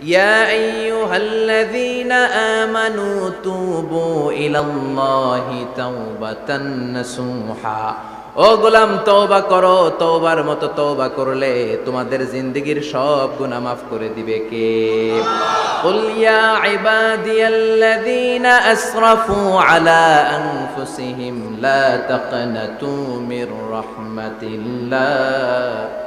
يا أيها الذين آمنوا توبوا إلى الله توبة نصوحا ও গোলাম তওবা করো তওবার মতো তওবা করলে তোমাদের জিন্দেগীর সব গুনাহ মাফ করে দিবে কে قل يا عبادي الذين أسرفوا على أنفسهم لا تقنطوا من رحمة الله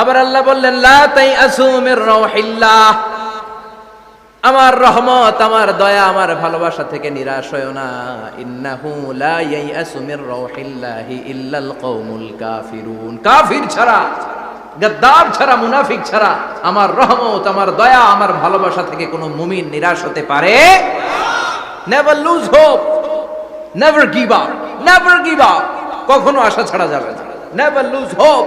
আবার আল্লাহ বললেন তাই আসুমির রহিল্লাহ আমার রহমত, আমার দয়া, আমার ভালোবাসা থেকে নিরাশ হয় না। ইন্নাহু লা ইয়াইয়াসু মির রাউহিল্লাহি ইল্লাল কওমুল কাফিরুন। কাফির ছাড়া, গাদ্দার ছাড়া, মুনাফিক ছাড়া আমার রহমত, আমার দয়া, আমার ভালোবাসা থেকে কোনো মুমিন নিরাশ হতে পারে? Never lose hope never give up never give up কখনো আশা ছাড়া যাবে না। নেভার লুজ হোপ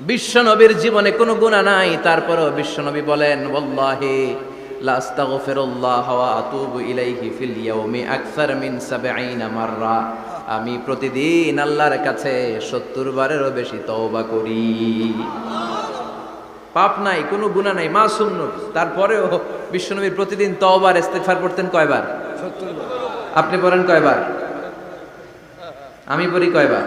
বিশ্বনবীর জীবনে কোনো গুণা নাই তারপরেও বিশ্বনবী বলেন ওয়াল্লাহি লা আস্তাগফিরুল্লাহ ওয়া আতুবু ইলাইহি ফিল ইয়াউমি আকসার মিন 70 মাররা। আমি প্রতিদিন আল্লাহর কাছে 70 বারেরও বেশি তওবা করি। পাপ নাই কোনো গুনাহ নাই মাসুম নবী তারপরেও বিশ্বনবীর প্রতিদিন তওবার ইস্তেগফার করতেন কয়বার? আপনি পড়েন কয়বার? আমি পড়ি কয়বার?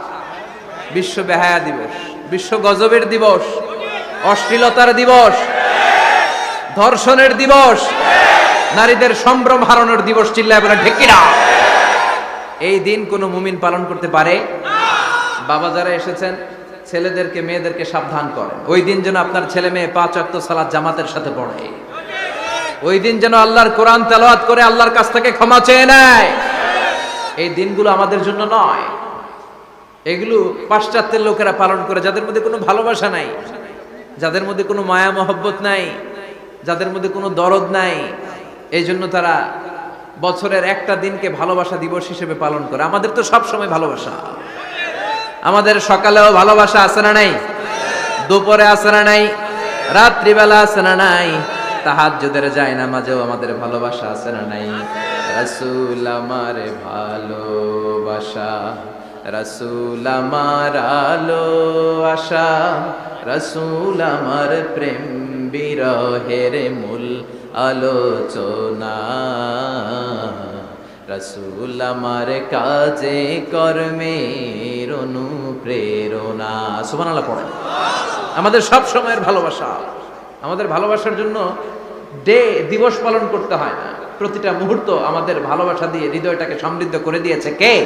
বিশ্ব বেহায়া দিবস, বিশ্ব গজবের দিবস, অশ্লীলতার দিবস, ধর্ষণের দিবস, নারীদের সম্ভ্রম হারানোর দিবস চিল্লায় বলে ঢেকিরা এই দিন কোনো মুমিন পালন করতে পারে? বাবা যারা এসেছেন, ছেলেদেরকে, মেয়েদেরকে সাবধান করেন। ওই দিন যেন আপনার ছেলে মেয়ে পাঁচ অক্ত সালাদ জামাতের সাথে পড়ে। ওই দিন যেন আল্লাহর কোরআন তেলাওয়াত করে আল্লাহর কাছ থেকে ক্ষমা চেয়ে নেয়। এই দিনগুলো আমাদের জন্য নয়। এগুলো পাশ্চাত্যের লোকেরা পালন করে, যাদের মধ্যে কোনো ভালোবাসা নাই, যাদের মধ্যে কোনো মায়া মহব্বত নাই, যাদের মধ্যে কোনো দরদ নাই, এই জন্য তারা বছরের একটা দিনকে ভালোবাসা দিবস হিসেবে পালন করে। আমাদের তো সব সময় ভালোবাসা। আমাদের সকালেও ভালোবাসা আছে না নাই? দুপুরে আছে না নাই? রাত্রিবেলা আছে না নাই? তাহাজ্জুদের যায় না মাঝেও আমাদের ভালোবাসা আছে না নাই? রাসূল আমার ভালোবাসা। রসুল আমার আলো, আশা। রসুল আমার প্রেম, বিরহের মূল আলোচনা। রসুল আমার কাজে, কর্মের অনুপ্রেরণা। সুবহানাল্লাহ, পড়েন। আমাদের সব সময়ের ভালোবাসা। আমাদের ভালোবাসার জন্য ডে, দিবস পালন করতে হয় না। প্রতিটা মুহূর্ত আমাদের ভালোবাসা দিয়ে হৃদয়টাকে সমৃদ্ধ করে দিয়েছে কে?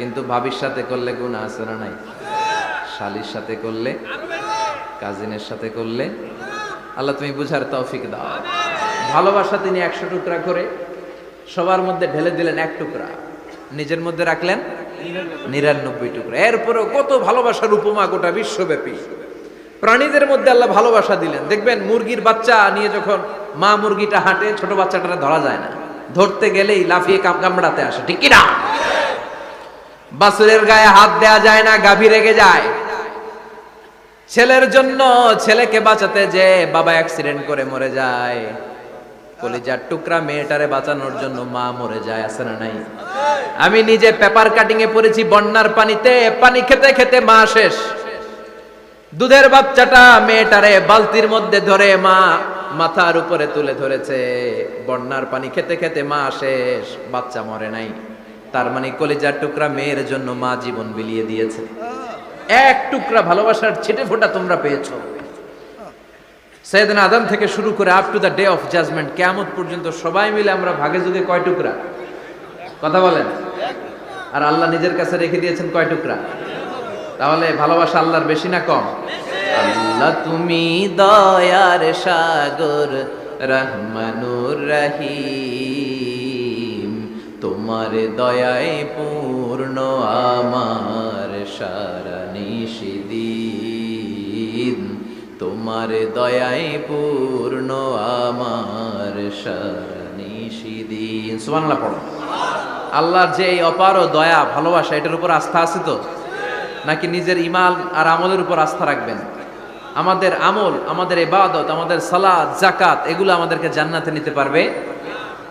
কিন্তু ভাবির সাথে করলে গুনাহ আছে না নাই? শালির সাথে করলে, কাজিনের সাথে করলে, আল্লাহ তুমি বুঝার তৌফিক দাও। ভালোবাসা তিনি একশো টুকরা করে, সবার মধ্যে ঢেলে দিলেন এক টুকরা। নিজের মধ্যে রাখলেন নিরানব্বই টুকরা। এরপরেও কত ভালোবাসার উপমা গোটা বিশ্বব্যাপী। প্রাণীদের মধ্যে আল্লাহ ভালোবাসা দিলেন। দেখবেন মুরগির বাচ্চা নিয়ে যখন মা মুরগিটা হাঁটে, ছোট বাচ্চাটা ধরা যায় না। ধরতে গেলেই লাফিয়ে কাম কামড়াতে আসে। ঠিক কিনা? বাসুরের গায়ে হাত দেয়া যায় না, গাভী রেগে যায়। ছেলের জন্য ছেলেকে বাঁচাতে যে বাবা অ্যাক্সিডেন্ট করে মরে যায়। কলিজার টুকরা মেয়েটারে বাঁচানোর জন্য মা মরে যায়, আছে না নাই? আমি নিজে পেপার কাটিং এ পড়েছি, বন্যার পানিতে, পানি খেতে খেতে মা শেষ। দুধের বাচ্চাটা মেয়েটারে বালতির মধ্যে ধরে মা মাথার উপরে তুলে ধরেছে। বন্যার পানি খেতে খেতে মা শেষ, বাচ্চা মরে নাই। তার মানে কলেজার টুকরা মেয়ের জন্য মা জীবন বিলিয়ে দিয়েছে। এক টুকরা ভালোবাসার ছিটে ফোঁটা তোমরা পেয়েছ। সৈয়দিন আদম থেকে শুরু করে up to the day of judgement কেমন পর্যন্ত সবাই মিলে আমরা ভাগে যুগে কয় টুকরা? কথা বলেন। আর আল্লাহ নিজের কাছে রেখে দিয়েছেন কয় টুকরা? তাহলে ভালোবাসা আল্লাহর বেশি না কম? আল্লাহ তুমি দয়ার সাগর, রহমানুর রহিম। তোমার দয়ায় পূর্ণ, আমার সারা নিষিদিন তোমার দয়ায় পূর্ণ, আমার সারা নিষিদিন সুবহানাল্লাহ পড়ো। আল্লাহর যে এই অপার দয়া, ভালোবাসা, এটার উপর আস্থা আছে তো? নাকি নিজের ইমাল আর আমলের উপর আস্থা রাখবেন? আমাদের আমল, আমাদের ইবাদত, আমাদের সালাদ জাকাত এগুলো আমাদেরকে জান্নাতে নিতে পারবে?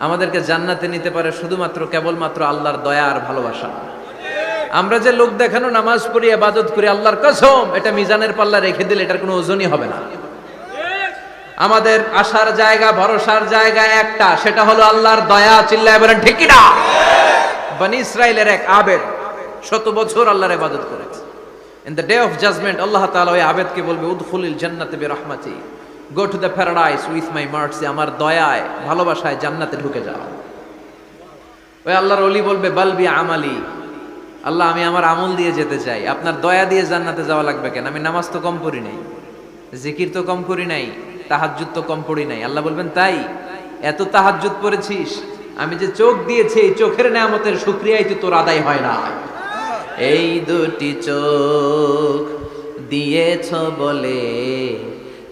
আমাদেরকে জান্নাতে নিতে পারে শুধুমাত্র কেবলমাত্র আল্লাহর দয়া আর ভালোবাসা। আমরা যে লোক দেখানো, নামাজ পড়ি, ইবাদত করি, আল্লাহর কসম, এটা মিজানের পাল্লা রেখে দিলে এটার কোনো ওজনই হবে না। আমাদের আসার জায়গা, ভরসার জায়গা একটা, সেটা হলো আল্লাহর দয়া, চিল্লায় বলেন, ঠিক না বানি ইসরায়েলের এক আবেদ শত বছর আল্লাহর ইবাদত করেছে। In the day of judgement Allah তাআলা ওই আবেদকে বলবে, উদখুলিল জান্নাতে বিরহমাতি। Go to the paradise with my mercy আমার দয়ায়, ভালোবাসায় জান্নাতে ঢুকে যাও। ওই আল্লাহর অলি বলবে বালবি আমালি। আল্লাহ, আমি আমার আমল দিয়ে যেতে চাই। আপনার দয়া দিয়ে জান্নাতে যাওয়া লাগবে কেন? আমি নামাজ তো কম করি নাই, জিকির তো কম করি নাই, তাহাজ্জুদ তো কম পড়ি নাই। আল্লাহ বলবেন, তাই? এত তাহাজ্জুদ পড়েছিস? আমি যে চোখ দিয়েছি, এই চোখের নেয়ামতের শুক্রিয়াই তো তোর আদায় হয় না। এই দুটি চোখ দিয়েছ বলে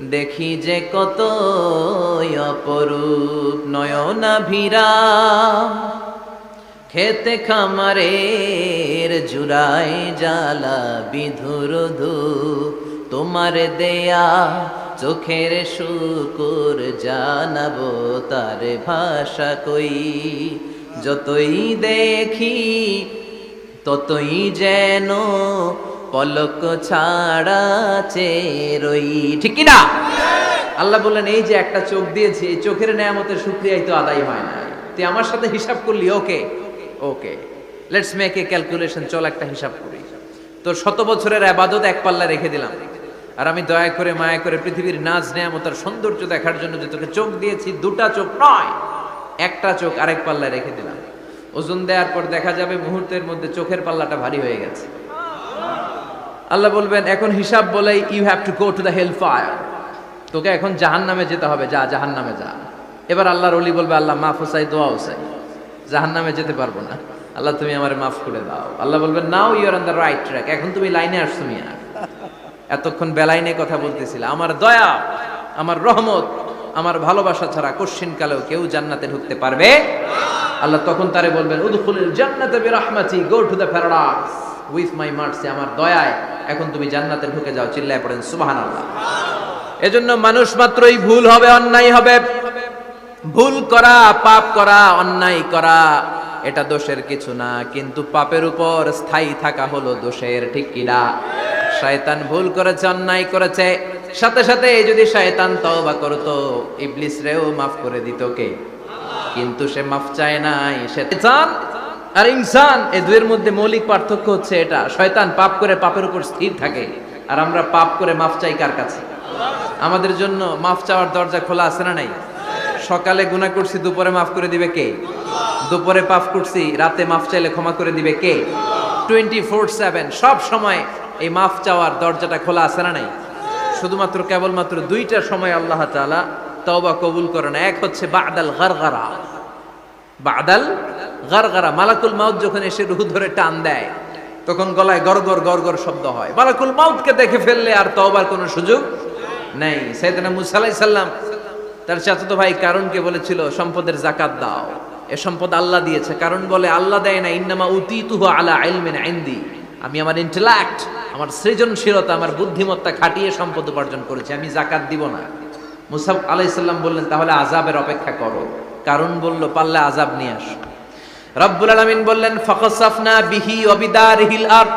দেখি যে কত অপরূপ নয়না ভিরাম খেতে খামারের জুড়াই জ্বালা বিধুর তোমার দেয়া চোখের শুকুর জানাব তার ভাষা কই। যতই দেখি, ততই যেন পলক ছাড়া চেরই ঠিক কি না আল্লাহ বললেন, এই যে একটা চোখ দিয়েছি চোখের নেয়ামতের শুক্রিয়াই তো আদায় হয় না। তুই আমার সাথে হিসাব করলি, okay? Okay. Let's make a calculation চল একটা হিসাব করি। তোর শত বছরের আবাদত এক পাল্লা রেখে দিলাম। আর আমি দয়া করে, মায়া করে পৃথিবীর নাচ নেয়ামতার সৌন্দর্য দেখার জন্য যে তোকে চোখ দিয়েছি, দুটা চোখ নয়, একটা চোখ আরেক পাল্লায় রেখে দিলাম। ওজন দেওয়ার পর দেখা যাবে মুহূর্তের মধ্যে চোখের পাল্লাটা ভারী হয়ে গেছে। আল্লাহ বলবেন, এখন হিসাব বলে you have to go to the hell fire তোকে এখন জাহান নামে যেতে হবে, যা জাহান নামে যা। এবার আল্লাহর অলি বলবে, আল্লাহ, মাফ হোসাই দোয়া হোসাই জাহান নামে যেতে পারব না। আল্লাহ, তুমি আমার মাফ করে দাও। আল্লাহ বলবেন now your on the right track এখন তুমি লাইনে আসছো মিয়া। এতক্ষণ বেলাইনে কথা বলতেছিল। আমার দয়া, আমার রহমত, আমার ভালোবাসা ছাড়া কশ্চিন কালেও কেউ জান্নাতে ঢুকতে পারবে? আল্লাহ তখন তারে বলবেন, উদখুলুল জান্নাতে বিরাহমাতি go to the paradise with my mercy আমার দয়ায় এখন তুমি জান্নাতে ঢুকে যাও, চিল্লায় পড়েন, সুবহানাল্লাহ। এজন্য মানুষ মাত্রই ভুল হবে, অন্যায় হবে। ভুল করা, পাপ করা, অন্যায় করা, এটা দোষের কিছু না, কিন্তু পাপের উপর স্থায়ী থাকা হলো দোষের, ঠিক কিনা শয়তান ভুল করেছে, অন্যায় করেছে। সাথে সাথে যদি শয়তান তওবা করতো, ইবলিস রেও মাফ করে দিত কে? কিন্তু সে মাফ চায় নাই, সে শয়তান আর ইনসান, এই দুয়ের মধ্যে মৌলিক পার্থক্য হচ্ছে এটা, শয়তান পাপ করে পাপের উপর স্থির থাকে, আর আমরা পাপ করে মাফ চাই কার কাছে? আমাদের জন্য মাফ চাওয়ার দরজা খোলা আছে না নাই? সকালে গুণা করছি, দুপুরে মাফ করে দিবে কে? দুপুরে পাপ করছি, রাতে মাফ চাইলে ক্ষমা করে দিবে কে? টোয়েন্টি ফোর সেভেন সব সময় এই মাফ চাওয়ার দরজাটা খোলা আছে না নাই? শুধুমাত্র কেবলমাত্র দুইটা সময় আল্লাহ তাআলা তওবা কবুল করে না এক হচ্ছে বাদাল গারগারা। বাদাল গারগারা, মালাকুল মাউত যখন এসে রুহু ধরে টান দেয়, তখন গলায় গরগর গরগর শব্দ হয়। মালাকুল মাউতকে দেখে ফেললে আর তওবার কোনো সুযোগ নেই। সাইয়েদনা মুসা আলাইহিস সালাম তার চাচাতো ভাই কারণকে বলেছিল, সম্পদের জাকাত দাও। এ সম্পদ আল্লাহ দিয়েছে। কারণ বলে, আল্লাহ দেয় না, ইন্নামা উতিতুহু আলা ইলমিন ইনদি। আমি আমার ইন্টেলেক্ট আমার সৃজনশীলতা, আমার বুদ্ধিমত্তা খাটিয়ে সম্পদ উপার্জন করেছি। আমি জাকাত দিব না। মুসা আলাইসাল্লাম বললেন, তাহলে আজাবের অপেক্ষা করো। কারণ বলল, পাল্লে আজাব নিয়ে আস। রব্বুল আলামিন বললেন, ফাকাসাফনা বিহি ওয়াবিদারিহিল আর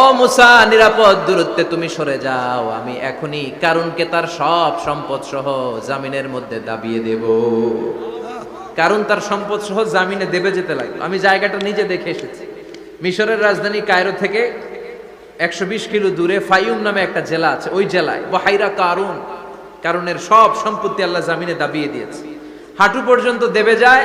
ও মুসা, নিরাপদ দূরত্বে তুমি সরে যাও, আমি এখনই কারণকে তার সব সম্পদ সহ জামিনের মধ্যে দাবিয়ে দেব। কারণ তার সম্পদ সহ জামিনে দেবে যেতে লাগল। আমি জায়গাটা নিজে দেখে এসেছি। মিশরের রাজধানী কায়রো থেকে একশো বিশ কিলো দূরে ফাইউম নামে একটা জেলা আছে, ওই জেলায়, বহাইরা কারুন কারণের সব সম্পত্তি আল্লাহ জামিনে দাবিয়ে দিয়েছে। হাঁটু পর্যন্ত দেবে যায়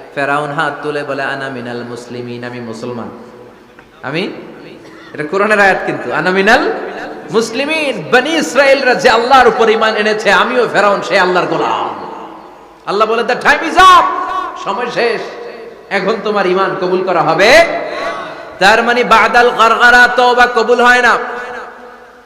ফেরাউন হাত তুলে বলে, আনা মিনাল মুসলিমিন, আমি মুসলমান। আমি? এটা কোরআনের আয়াত কিন্তু, আনা মিনাল মুসলিমিন, বনি ইসরায়েলরা যে আল্লাহর উপর ঈমান এনেছে, আমিও ফেরাউন, সে আল্লাহর গোলাম। আল্লাহ বলে দ্য টাইম ইজ আপ সময় শেষ, এখন তোমার ঈমান কবুল করা হবে। তার মানে বাদাল গারগারা তওবা কবুল হয় না।